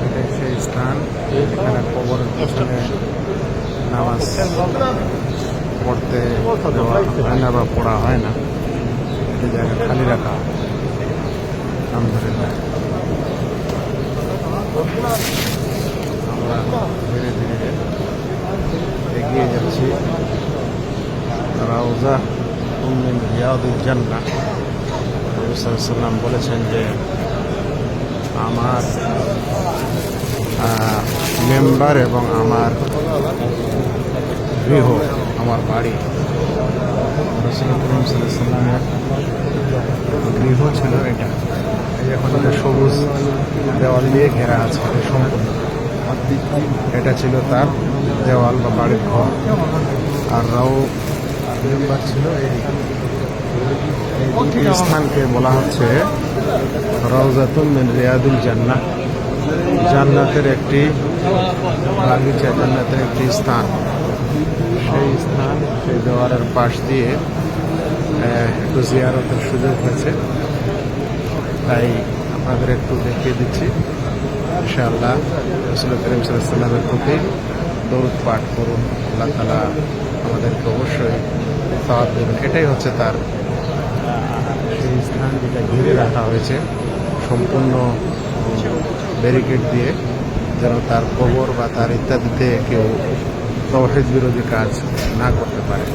এটাই সেই স্থান এখানে কবরের পিছনে নামাজ পড়তে হয় না বা পড়া হয় না এটি জায়গা খালি রাখা আলহামদুলিল্লাহ আমরা ধীরে ধীরে এগিয়ে যাচ্ছি রাউজা উম্মিন রিয়াদুল জান্নাহ নবী সাল্লাম বলেছেন যে আমার মেম্বার এবং আমার গৃহ, আমার বাড়ি রসুল করিম সাল্লামের গৃহ ছিল এটা। এখন এটা সবুজ দেওয়াল দিয়ে ঘেরা আছে সম্পূর্ণ। এটা ছিল তার দেওয়াল বা বাড়ির ঘর। আর রাও মেম্বার ছিল এই স্থানকে বলা হচ্ছে রওজাতুল মিন রিয়াদুল জান্নাহ। জান্নাতের একটি বাগিচা জান্নাতের একটি স্থান। সেই স্থান, সেই দেওয়ালের পাশ দিয়ে একটু জিয়ারতের সুযোগ হয়েছে। তাই আপনাদের একটু দেখিয়ে দিচ্ছি। ইনশাআল্লাহ রসুল করিম সাল্লামের প্রতি দৌড় পাঠ করুন। আল্লাহ তালা আমাদেরকে অবশ্যই সাওয়াব দেবেন। এটাই হচ্ছে তার সেই স্থান যেটা ঘিরে রাখা হয়েছে, সম্পূর্ণ ব্যারিকেড দিয়ে যেন তার কবর বা তার ইত্যাদিতে কেউ তৌহিদ বিরোধী কাজ না করতে পারে।